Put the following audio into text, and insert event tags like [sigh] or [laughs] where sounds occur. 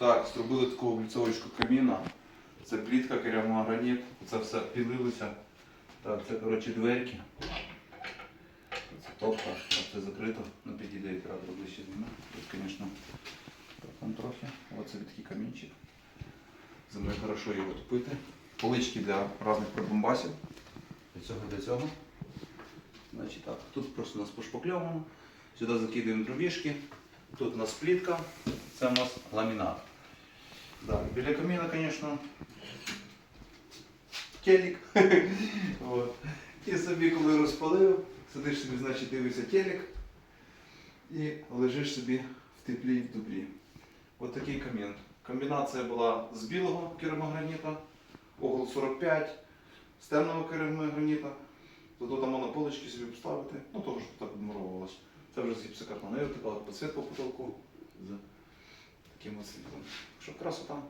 Так, зробили таку обліцовочку каміна. Це плітка, керамограніт, це все пілилося. Так, це коротше дверки. Це топка, так це закрито. Ну підійде якраз ближче зніме. Тут, звісно, там трохи. Оце такий камінчик. Землею хорошо його топити. Полички для різних прибамбасів. Для цього, для цього. Значить так, тут просто у нас пошпакльовано. Сюди закидаємо дровішки. Тут у нас плітка, це у нас ламінат. Да, біля каміна, звісно, телек. [laughs] І собі, коли розпалив, сидиш собі, значить, дивишся телек і лежиш собі в теплі і в добрі. От такий камін. Комбінація була з білого керамограніта, угол 45, з темного керамограніта. Зато там можна полички собі поставити, ну того, щоб так відмуровувалось. Це вже з гіпсокартону. І така підсвітка по потолку таким от світлом. Що красота.